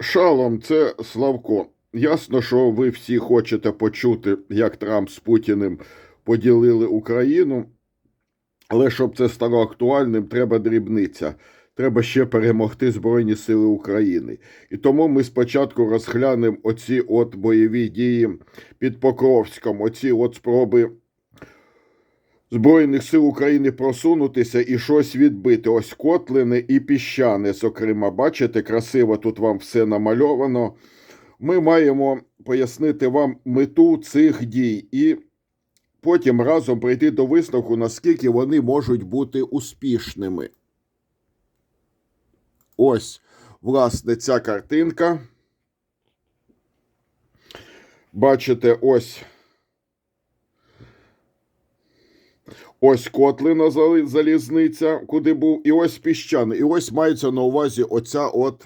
Шалом, це Славко. Ясно, що ви всі хочете почути, як Трамп з Путіним поділили Україну. Але щоб це стало актуальним, треба дрібниця. Треба ще перемогти Збройні Сили України. І тому ми спочатку розглянемо оці от бойові дії під Покровськом, оці от спроби Збройних сил України просунутися і щось відбити. Ось Котлини і піщани, зокрема, бачите, красиво тут вам все намальовано. Ми маємо пояснити вам мету цих дій і потім разом прийти до висновку, наскільки вони можуть бути успішними. Ось, власне, ця картинка. Бачите, ось. Ось Котлина залізниця, куди був, і ось піщани. І ось мається на увазі оця от.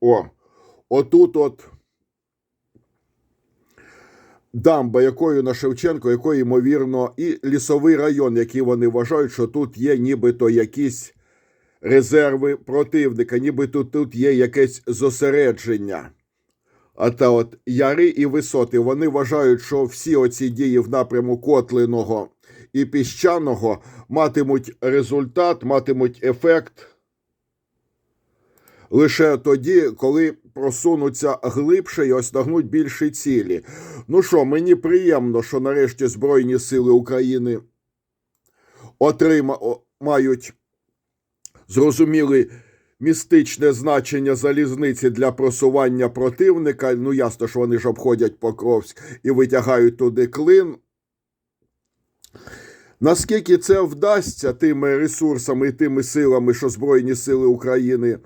О, отут от дамба, якою на Шевченко, якою, ймовірно, і лісовий район, який вони вважають, що тут є нібито якісь резерви противника, нібито тут є якесь зосередження. А та от яри і висоти, вони вважають, що всі оці дії в напряму Котлиного і піщаного матимуть результат, матимуть ефект лише тоді, коли просунуться глибше і осягнуть більші цілі. Ну що, мені приємно, що нарешті Збройні Сили України отрима... о- мають зрозуміли містичне значення залізниці для просування противника. Ну, ясно, що вони ж обходять Покровськ і витягають туди клин. Наскільки це вдасться тими ресурсами і тими силами, що Збройні Сили України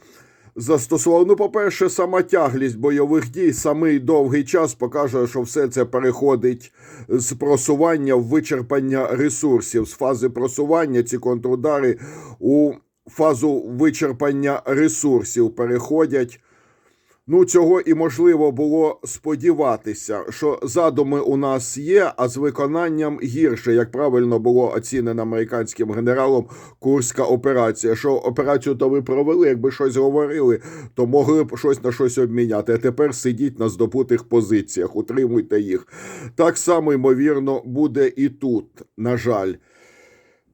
застосували? Ну, по-перше, сама тяглість бойових дій, самий довгий час покаже, що все це переходить з просування в вичерпання ресурсів, з фази просування ці контрудари у фазу вичерпання ресурсів переходять. Ну, цього і можливо було сподіватися, що задуми у нас є, а з виконанням гірше, як правильно було оцінено американським генералом Курська операція. Що операцію то ви провели, якби щось говорили, то могли б щось на щось обміняти. А тепер сидіть на здобутих позиціях, утримуйте їх. Так само, ймовірно, буде і тут, на жаль.